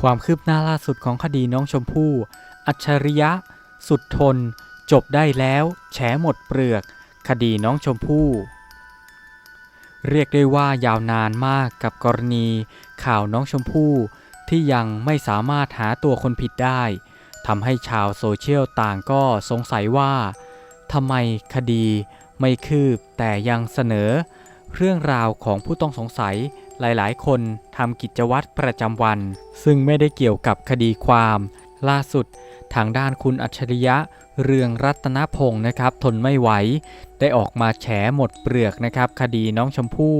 ความคืบหน้าล่าสุดของคดีน้องชมพู่ อัจฉริยะ สุดทน จบได้แล้ว แฉหมดเปลือก คดีน้องชมพู่ เรียกได้ว่ายาวนานมากกับกรณี ข่าวน้องชมพู่ ที่ยังไม่สามารถหาตัวคนผิดได้ทำให้ชาวโซเชียลต่างก็สงสัยว่าทำไมคดีไม่คืบแต่ยังเสนอ เรื่องราวของผู้ต้องสงสัยหลายๆ คนทำกิจวัตรประจำวัน ซึ่งไม่ได้เกี่ยวกับคดีความ ล่าสุดทางด้านคุณอัจฉริยะ เรืองรัตนพงศ์นะครับ ทนไม่ไหว ได้ออกมาแฉหมดเปลือกนะครับ คดีน้องชมพู่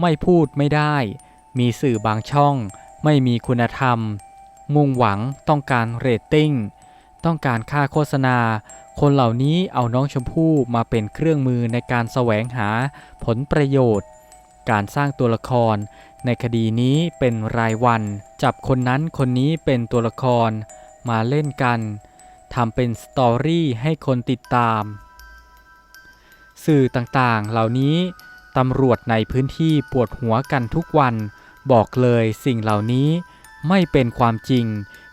ไม่พูดไม่ได้ มีสื่อบางช่อง ไม่มีคุณธรรม มุ่งหวังต้องการเรตติ้ง ต้องการค่าโฆษณา คนเหล่านี้เอาน้องชมพู่มาเป็นเครื่องมือในการแสวงหาผลประโยชน์ การสร้างตัวละคร ในคดีนี้เป็นรายวัน จับคนนั้นคนนี้เป็นตัวละคร มาเล่นกันทำเป็นสตอรี่ให้คนติดตาม สื่อต่างๆ เหล่านี้ตำรวจในพื้นที่ปวดหัวกันทุกวัน บอกเลยสิ่งเหล่านี้ไม่เป็นความจริง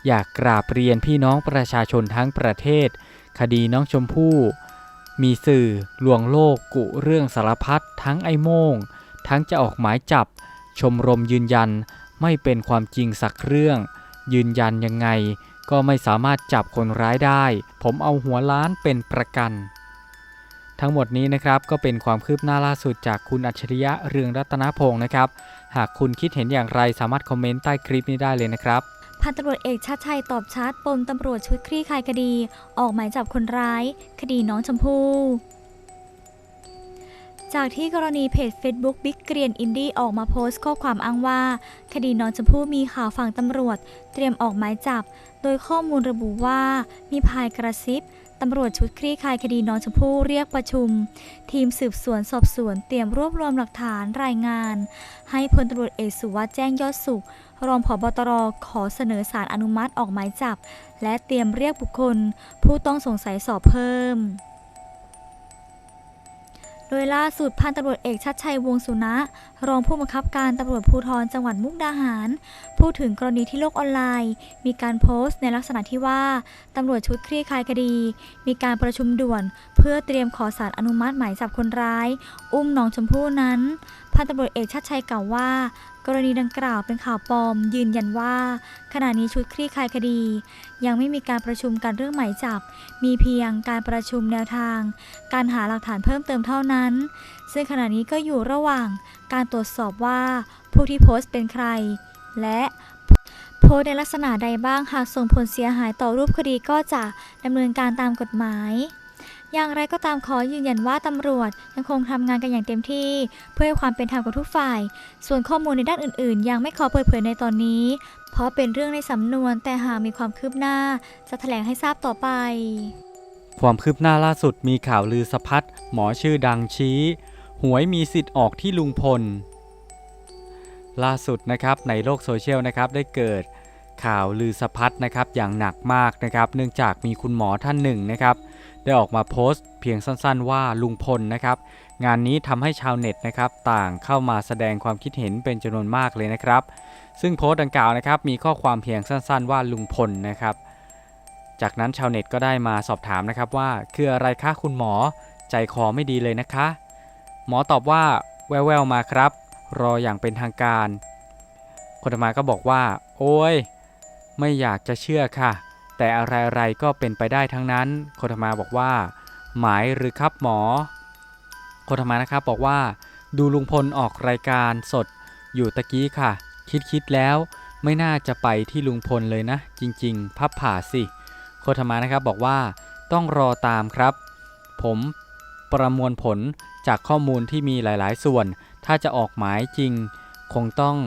อยากกราบเรียนพี่น้องประชาชนทั้งประเทศ คดีน้องชมพู่ มีสื่อลวงโลกกุเรื่องสารพัดทั้งไอ้โมง ทั้งจะออกหมายจับ ชมรมยืนยันไม่เป็นความจริงสักเรื่อง ยืนยันยังไงก็ไม่สามารถจับคนร้ายได้ ผมเอาหัวล้านเป็นประกัน ทั้งหมดนี้นะครับก็เป็นความคืบหน้าล่าสุดจากคุณอัจฉริยะเรืองรัตนพงศ์นะครับ หากคุณคิดเห็นอย่างไรสามารถคอมเมนต์ใต้คลิปนี้ได้เลยนะครับ พันตำรวจเอกชาติชัยตอบชัดปมตำรวจชุดคลี่คลายคดี ออกหมายจับคนร้าย คดีน้องชมพู่จากที่กรณีเพจ Facebook บิ๊กเกรียนอินดี้ออกมาโพสต์ข้อความอ้างว่า คดีน้องชมพู่มีข่าวฝั่งตำรวจ เตรียมออกหมายจับ โดยข้อมูลระบุว่ามีพายกระซิบ ตำรวจชุดคลี่คลายคดีน้องชมพู่เรียกประชุม ทีมสืบสวนสอบสวนเตรียมรวบรวมหลักฐานรายงาน ให้พลตำรวจเอกสุวัสด์แจ้งยอดสุข รองผบตรขอเสนอสารอนุมัติออกหมายจับ และเตรียมเรียกบุคคล ผู้ต้องสงสัยสอบเพิ่ม โดยล่าสุดพันตำรวจเอกชัดชัยวงศ์สุนะ รองผู้บังคับการตำรวจภูธรจังหวัดมุกดาหาร พูดถึงกรณีที่โลกออนไลน์ มีการโพสต์ในลักษณะที่ว่าตำรวจชุดคลี่คลายคดี มีการประชุมด่วน เพื่อเตรียมขอสารอนุมัติหมายจับคนร้าย อุ้มน้องชมพู่นั้น พันตำรวจเอกชัดชัยกล่าวว่า กรณีดังกล่าวเป็นข่าวปลอม ยืนยันว่า ขณะนี้ชุดคลี่คลายคดี ยังไม่มีการประชุมกันเรื่องหมายจับ มีเพียงการประชุมแนวทาง การหาหลักฐานเพิ่มเติมเท่านั้น ซึ่งขณะนี้ก็อยู่ระหว่างการตรวจสอบว่าผู้ที่โพสต์เป็นใคร และโพสในลักษณะใดบ้างหากส่งผลเสียหายต่อรูปคดีก็จะดำเนินการตามกฎหมาย อย่างไรก็ตามขอยืนยันว่าตำรวจยังคงทำงานกันอย่างเต็มที่ เพื่อความเป็นธรรมกับทุกฝ่าย ส่วนข้อมูลในด้านอื่นๆ ยังไม่ขอเปิดเผยในตอนนี้ เพราะเป็นเรื่องในสำนวนแต่หากมีความคืบหน้า จะแถลงให้ทราบต่อไป ความคืบหน้าล่าสุดมีข่าวลือสะพัดหมอชื่อดังชี้ หวยมีสิทธิ์ออกที่ลุงพล ล่าสุดนะครับในโลกโซเชียลนะครับได้เกิดข่าวลือสะพัดนะครับอย่างหนักมากนะครับ เนื่องจากมีคุณหมอท่านหนึ่งนะครับ ได้ออกมาโพสต์เพียงสั้นๆ ว่าลุงพลนะครับ งานนี้ทำให้ชาวเน็ตนะครับต่างเข้ามาแสดงความคิดเห็นเป็นจำนวนมากเลยนะครับ ซึ่งโพสต์ดังกล่าวนะครับมีข้อความเพียงสั้นๆ ว่าลุงพลนะครับ จากนั้นชาวเน็ตก็ได้มาสอบถามนะครับว่าคืออะไรคะคุณหมอใจคอไม่ดีเลยนะคะ หมอตอบว่าแววๆมาครับ รออย่างเป็นทางการ คนธรรมาก็บอกว่า โอ้ยไม่อยากจะเชื่อค่ะ แต่อะไรๆก็เป็นไปได้ทั้งนั้นโคธมาบอกว่า หมายหรือครับหมอโคธมานะครับบอกว่า ดูลุงพลออกรายการสดอยู่ตะกี้ค่ะ คิดคิดๆแล้วไม่น่าจะไปที่ลุงพลเลยนะ จริง ๆ พับผ่าสิโคธมานะครับบอกว่าต้องรอตามครับ ผมประมวลผลจากข้อมูลที่มีหลายๆ ส่วน ถ้าจะออกหมายจริง คงต้อง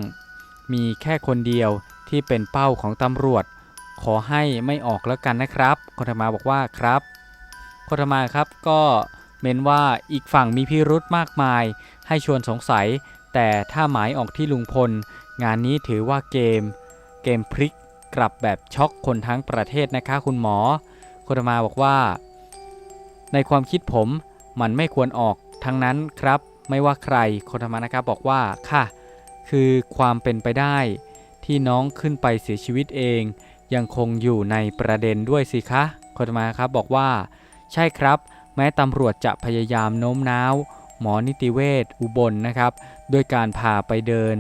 มีแค่คนเดียวที่เป็นเป้าของตำรวจ ขอให้ไม่ออกแล้วกันนะครับโคธรรมาบอกว่าครับโคธรรมาครับก็เมนว่าอีกฝั่งมีพิรุธมากมาย ให้ชวนสงสัย แต่ถ้าหมายออกที่ลุงพล งานนี้ถือว่าเกม เกมพลิกกลับแบบช็อกคนทั้งประเทศนะคะคุณหมอโคธรรมาบอกว่า ในความคิดผมมันไม่ควรออกทั้งนั้นครับ ไม่ว่าใครโคธรรมานะครับบอกว่าค่ะ คือความเป็นไปได้ที่น้องขึ้นไปเสียชีวิตเอง ยังคงอยู่ในประเด็นด้วยสิคะคตมาครับบอกว่า ใช่ครับ แม้ตำรวจจะพยายามโน้มน้าว หมอนิติเวชอุบลนะครับด้วยการพาไปเดิน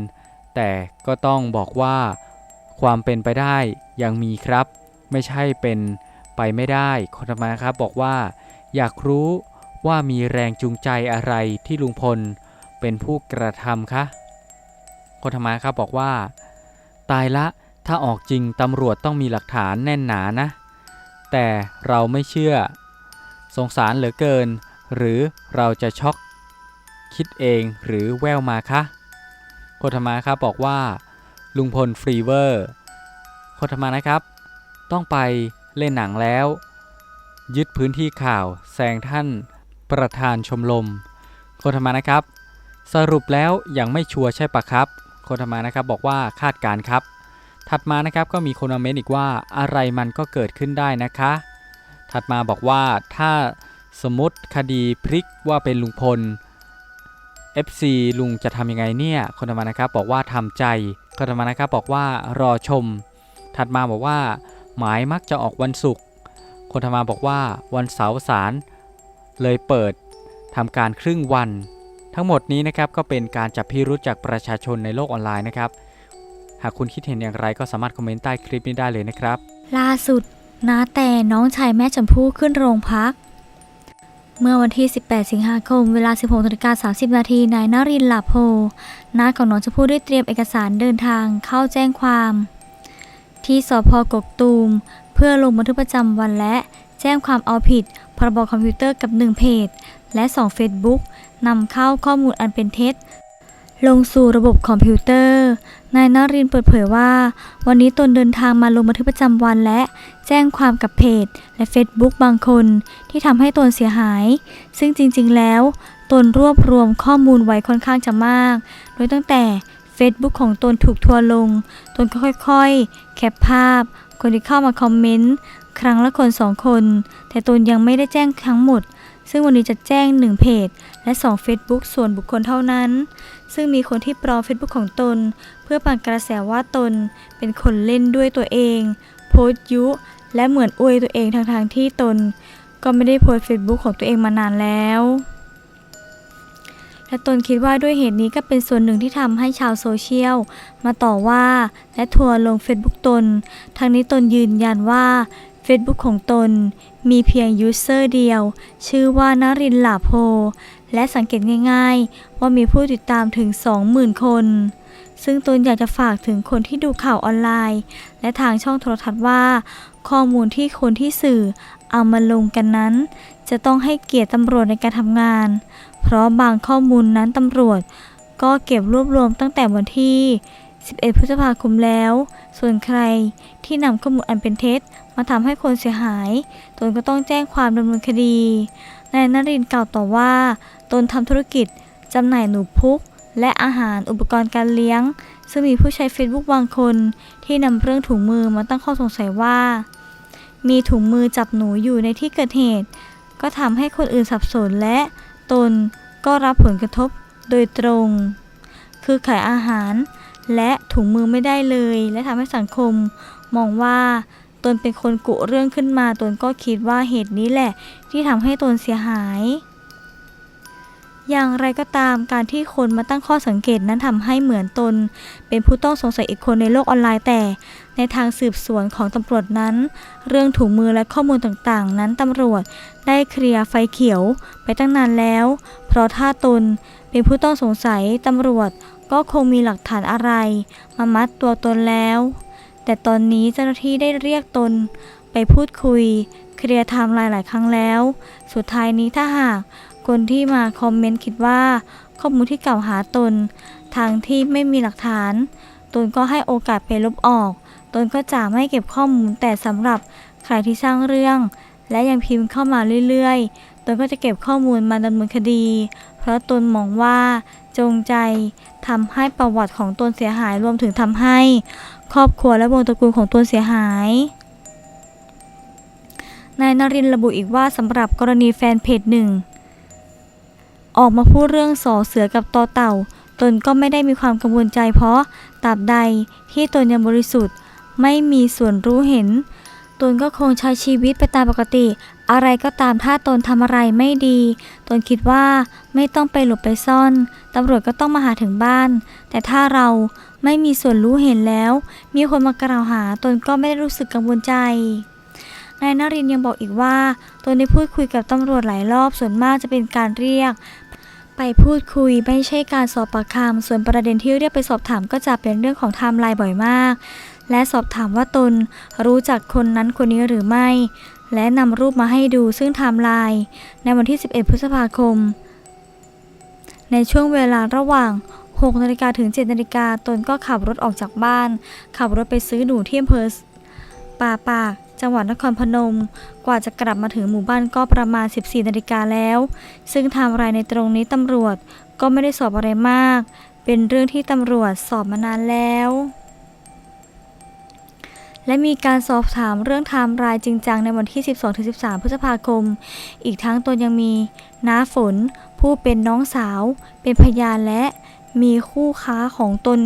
แต่ก็ต้องบอกว่า ความเป็นไปได้ยังมีครับ ไม่ใช่เป็นไปไม่ได้คนธรมาครับบอกว่า อยากรู้ว่ามีแรงจูงใจอะไรที่ลุงพลเป็นผู้กระทำคะคนธรรมาครับบอกว่า ตายละ ถ้าออกจริงตำรวจต้องมีหลักฐานแน่นหนานะ แต่เราไม่เชื่อ สงสารเหลือเกิน หรือเราจะช็อก คิดเองหรือแววมาคะโคธมาครับบอกว่า ลุงพลฟรีเวอร์โคธมานะครับ ต้องไปเล่นหนังแล้ว ยึดพื้นที่ข่าวแซงท่านประธานชมรมโคธมานะครับ สรุปแล้วยังไม่ชัวร์ใช่ปะครับโคธมานะครับบอกว่าคาดการครับ ถัดมานะครับก็มีคนมาเมนต์อีกว่าอะไรมันก็เกิดขึ้นได้นะคะ ถัดมาบอกว่าถ้าสมมติคดีพลิกว่าเป็นลุงพล FC ลุงจะทำยังไงเนี่ยคนธรรมานะครับบอกว่าทำใจคนธรรมานะครับบอกว่ารอชม ถัดมาบอกว่า หมายมักจะออกวันศุกร์คนธรรมาบอกว่าวันเสาร์ศาลเลยเปิดทำการครึ่งวัน ทั้งหมดนี้นะครับก็เป็นการจับพิรุธจากประชาชนในโลกออนไลน์นะครับ หากคุณคิดเห็นอย่างไรก็สามารถคอมเมนต์ใต้คลิปนี้ได้เลยนะครับ ล่าสุดน้าแต่น้องชายแม่ชมพู่ขึ้นโรงพัก เมื่อวันที่ 18 สิงหาคม เวลา 16นาฬิกา30 นาที นายนรินทร์หลาโพน้าของน้องชมพู่ได้เตรียมเอกสารเดินทางเข้าแจ้งความ ที่สพกกตูม เพื่อลงบันทึกประจำวันและแจ้งความเอาผิด พรบคอมพิวเตอร์กับ 1 เพจ และ 2 Facebook นำเข้าข้อมูลอันเป็นเท็จ ลงสู่ระบบคอมพิวเตอร์ นายนารินเปิดเผยว่า วันนี้ตนเดินทางมาลงบันทึกประจำวันและแจ้งความกับเพจ และ Facebook บางคนที่ทำให้ตนเสียหาย ซึ่งจริงๆแล้ว ตนรวบรวมข้อมูลไว้ค่อนข้างจะมาก โดยตั้งแต่ Facebook ของตนถูกทัวลง ตนก็ค่อยๆ แคปภาพ คนที่เข้ามาคอมเมนต์ครั้งละคนสองคน แต่ตนยังไม่ได้แจ้งทั้งหมด ซึ่งวันนี้จะแจ้ง 1 เพจ และ 2 Facebook ส่วนบุคคลเท่านั้น ซึ่งมีคนที่ปลอม Facebook ของตน เพื่อปั่นกระแสว่าตน เป็นคนเล่นด้วยตัวเอง โพสต์ยุ และเหมือนอวยตัวเองทางทางที่ตน ก็ไม่ได้โพสต์ Facebook ของตัวเองมานานแล้ว และตนคิดว่าด้วยเหตุนี้ก็เป็นส่วนหนึ่งที่ทำให้ชาวโซเชียลมาต่อว่าและทัวร์ลง Facebook ตน ทางนี้ตนยืนยันว่า Facebook ของตนมีเพียงยูเซอร์เดียว ชื่อว่านารินหลาโพ และสังเกตง่ายๆ ว่ามีผู้ติดตามถึง 20,000 คน ซึ่งตนอยากจะฝากถึงคนที่ดูข่าวออนไลน์ และทางช่องโทรทัศน์ว่า ข้อมูลที่คนที่สื่อเอามาลงกันนั้น จะต้องให้เกียรติตำรวจในการทำงาน เพราะบางข้อมูลนั้นตำรวจ ก็เก็บรวบรวมตั้งแต่วันที่ 11 พฤษภาคมแล้ว ส่วนใครที่นำข้อมูลอันเป็นเท็จ มาทำให้คนเสียหาย ตนก็ต้องแจ้งความดำเนินคดี นายนรินทร์กล่าวต่อว่า ตนทำธุรกิจจำหน่ายหนูพุก และอาหารอุปกรณ์การเลี้ยง ซึ่งมีผู้ใช้ Facebook บางคน ที่นำเรื่องถุงมือมาตั้งข้อสงสัยว่า มีถุงมือจับหนูอยู่ในที่เกิดเหตุ ก็ทำให้คนอื่นสับสนและตนก็รับผลกระทบโดยตรง คือขายอาหาร และถุงมือไม่ได้เลย และทำให้สังคม มองว่าตนเป็นคนกุเรื่องขึ้นมาตนก็คิดว่าเหตุนี้แหละ ที่ทำให้ตนเสียหาย อย่างไรก็ตามการที่คนมาตั้งข้อสังเกตนั้นทำให้เหมือนตน เป็นผู้ต้องสงสัยอีกคนในโลกออนไลน์แต่ ในทางสืบสวนของตำรวจนั้น เรื่องถุงมือและข้อมูลต่างๆ นั้นตำรวจได้เคลียร์ไฟเขียวไปตั้งนานแล้ว เพราะถ้าตนเป็นผู้ต้องสงสัยตำรวจก็คงมีหลักฐานอะไร มามัดตัวตนแล้ว แต่ตอนนี้เจ้าหน้าที่ได้เรียกตนไปพูดคุย เคลียร์ไทม์ไลน์หลายครั้งแล้ว สุดท้ายนี้ถ้าหากคนที่มาคอมเมนต์คิดว่า ข้อมูลที่กล่าวหาตนทางที่ไม่มีหลักฐาน ตนก็ให้โอกาสไปลบออก ตนก็จะไม่เก็บข้อมูลแต่สำหรับใครที่สร้างเรื่อง และยังพิมพ์เข้ามาเรื่อยๆ ตนก็จะเก็บข้อมูลมาดำเนินคดี เพราะตนมองว่าจงใจทำให้ประวัติของตนเสียหายรวมถึงทำให้ ครอบครัวและวงตระกูลของตนเสียหายนายนรินทร์ระบุอีกว่าสำหรับกรณีแฟนเพจหนึ่งออกมาพูดเรื่องสอเสือกับตอเต่า ตนก็ไม่ได้มีความกังวลใจเพราะตราบใดที่ตนยังบริสุทธิ์ ไม่มีส่วนรู้เห็นตนก็คงใช้ชีวิตไปตามปกติ อะไรก็ตามถ้าตนทำอะไรไม่ดีตนคิดว่าไม่ต้องไปหลบไปซ่อนตำรวจก็ต้องมาหาถึงบ้าน แต่ถ้าเราไม่มีส่วนรู้เห็นแล้ว มีคนมากล่าวหาตนก็ไม่ได้รู้สึกกังวลใจนายนรินยังบอกอีกว่าตนได้พูดคุยกับตำรวจหลายรอบส่วนมากจะเป็นการเรียก ไปพูดคุยไม่ใช่การสอบปากคำส่วนประเด็นที่เรียกไปสอบถามก็จะเป็นเรื่องของไทม์ไลน์บ่อยมาก และสอบถามว่าตนรู้จักคนนั้นคนนี้หรือไม่ และนำรูปมาให้ดูซึ่งไทม์ไลน์ในวันที่ 11 พฤษภาคม ในช่วงเวลาระหว่าง 6นาฬิกาถึง 7นาฬิกาตนก็ขับรถออกจากบ้าน ขับรถไปซื้อหนูที่อำเภอป่าปากจังหวัดนครพนม กว่าจะกลับมาถึงหมู่บ้านก็ประมาณ 14นาฬิกาแล้ว ซึ่งไทม์ไลน์ในตรงนี้ตำรวจก็ไม่ได้สอบอะไรมาก เป็นเรื่องที่ตำรวจสอบมานานแล้ว และมีการสอบถามเรื่องไทม์ไลน์จริงจังในวันที่ 12-13 พฤษภาคม อีกทั้งตนยังมีน้าฝน ผู้เป็นน้องสาว เป็นพยานและมีคู่ค้าของตน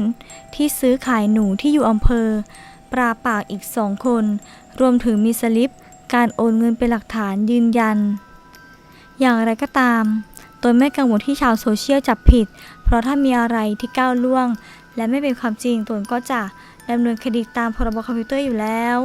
ที่ซื้อขายหนูที่อยู่อำเภอ ปราปากอีกสองคน รวมถึงมีสลิป การโอนเงินเป็นหลักฐานยืนยัน อย่างไรก็ตามตนไม่กังวลที่ชาวโซเชียลจับผิด เพราะถ้ามีอะไรที่ก้าวล่วง และไม่เป็นความจริงตนก็จะ ดำเนินคดีตามพรบคอมพิวเตอร์อยู่แล้ว